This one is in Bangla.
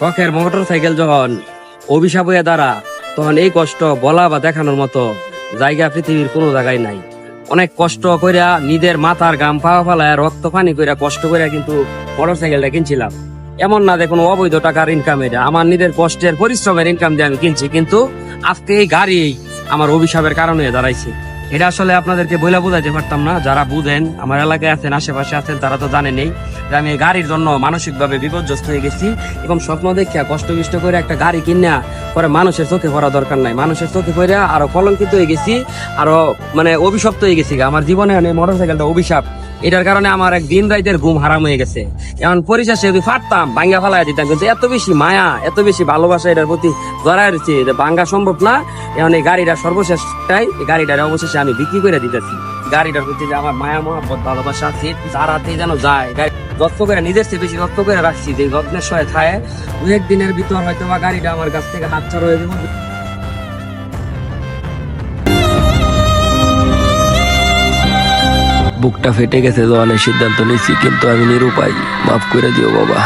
শখের মোটর সাইকেল যখন অভিশাপ হয়ে দাঁড়া, তখন এই কষ্ট বলা বা দেখানোর মতো জায়গা পৃথিবীর কোনো জায়গায় নাই। অনেক কষ্ট কইরা নিজের মাথার গাম পাওয়া ফালায়, রক্ত পানি কইরা কষ্ট কইরা কিন্তু মোটর সাইকেলটা কিনছিলাম। এমন না যে কোনো অবৈধ টাকার ইনকাম এটা। আমার নিজের কষ্টের, পরিশ্রমের ইনকাম দিয়ে আমি কিনছি, কিন্তু আজকে এই গাড়ি আমার অভিশাপের কারণে দাঁড়াইছে। এটা আসলে আপনাদেরকে বইলা বোঝাইতে পারতাম না, যারা বুঝেন, আমার এলাকায় আছেন, আশেপাশে আছেন, তারা তো জানেনই যে আমি গাড়ির জন্য মানসিকভাবে বিপর্যস্ত হয়ে গেছি এবং স্বপ্ন দেখিয়া কষ্ট বিষ্ট করে একটা গাড়ি কিনা পরে মানুষের চোখে পড়া দরকার নাই। মানুষের চোখে পড়ে আরও কলঙ্কিত হয়ে গেছি, আরও মানে অভিশপ্ত হয়ে গেছি আমার জীবনে মোটর সাইকেলটা অভিশাপ। এটার কারণে আমার এক দিন রাইতের ঘুম হারাম হয়ে গেছে। এখন পরিশেষে যদি ফাটতাম, ভাঙ্গা ফালাই দিতাম, কিন্তু এত বেশি মায়া, এত বেশি ভালোবাসা এটার প্রতি জড়ায় রয়েছে, এটা ভাঙ্গা সম্ভব না। এখন এই গাড়িটা সর্বশেষটাই, এই গাড়িটার অবশেষে আমি বিক্রি করে দিতেছি। গাড়িটার প্রতি যে আমার মায়া, মহাব্বত, ভালোবাসা আছে, যারাতেই যেন যায় যত্ন করে, নিজের চেয়ে বেশি যত্ন করে রাখছি, যে যত্নের সহায় থাকে দু একদিনের ভিতর হয়তো বা গাড়িটা আমার কাছ থেকে হাত ছাড়া হয়ে যাবে। বুকটা ফেটে গেছে জওয়ানের সিদ্ধান্ত নিয়েছি কিন্তু আমি নিরুপায়। মাফ করে দিও বাবা।